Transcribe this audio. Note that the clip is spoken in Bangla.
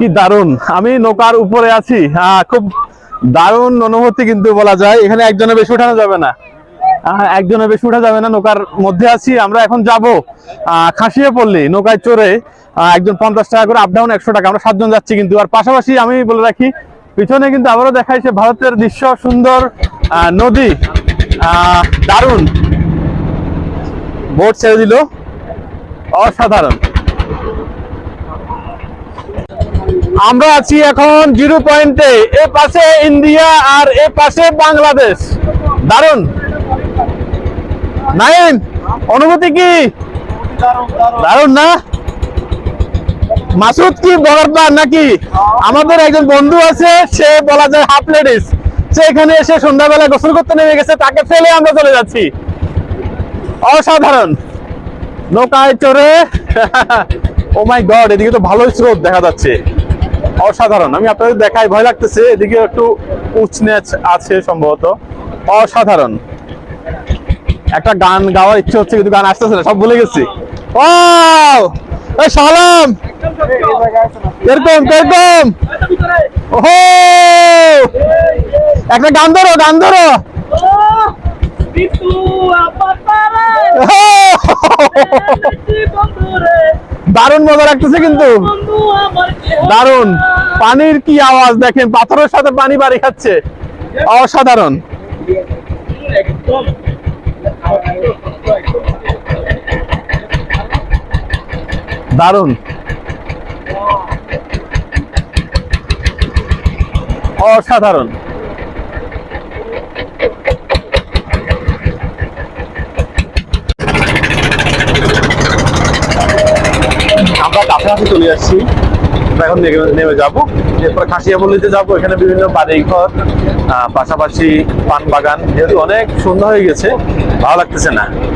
কি দারুণ। আমি নৌকার উপরে আছি। আহ, খুব দারুণ অনুভূতি কিন্তু বলা যায়। এখানে একজনের বেশি উঠানো যাবে না। একজনের বেশি উঠা যাবে না। নৌকার মধ্যে আছি। আমরা এখন যাব খাসিয়ে পড়লি নৌকায় চড়ে একজন পঞ্চাশ টাকা করে আপ ডাউন একশো টাকা। আমরা সাতজন যাচ্ছি কিন্তু। আর পাশাপাশি আমি বলে রাখি পিছনে কিন্তু আবারও দেখাই সে ভারতের দৃশ্য সুন্দর নদী দারুণ। বোট ছেড়ে দিল। অসাধারণ। আমরা আছি এখন জিরো পয়েন্টে। এ পাশে ইন্ডিয়া আর এ পাশে বাংলাদেশ। দারুণ নাইন অনুভূতি কি? দারুণ না? মাসুদ কি বরাবর নাকি? আমাদের একজন বন্ধু আছে, সে বলা যায় হাফ লেডিস। সে এখানে এসে সন্ধ্যাবেলা গোসল করতে নেমে গেছে, তাকে ফেলে আমরা চলে যাচ্ছি। অসাধারণ। নৌকায় চড়ে। ও মাই গড এদিকে তো ভালোই স্রোত দেখা যাচ্ছে। অসাধারণ আমি আপনাদের দেখাই ভয় লাগতেছে এদিকে একটু উচনেচ আছে সম্ভবত অসাধারণ একটা গান গাওয়ার ইচ্ছে হচ্ছে কিন্তু গান আসতেছে না সব ভুলে গেছি ও সালাম এরকম এরকম ওহো একটা গান ধরো গান ধরো ওহো! দারুণ মজা লাগতেছে কিন্তু। দারুণ। পানির কি আওয়াজ? দেখেন পাথরের সাথে পানি বাড়ি খাচ্ছে। অসাধারণ। দারুণ। অসাধারণ। কাছাকাছি চলে যাচ্ছি এখন নেমে- যাব। এরপর খাসিয়া বললিতে যাব। এখানে বিভিন্ন বাড়ি ঘর আহ, পাশাপাশি পান বাগান যেহেতু অনেক সুন্দর হয়ে গেছে ভালো লাগতেছে না।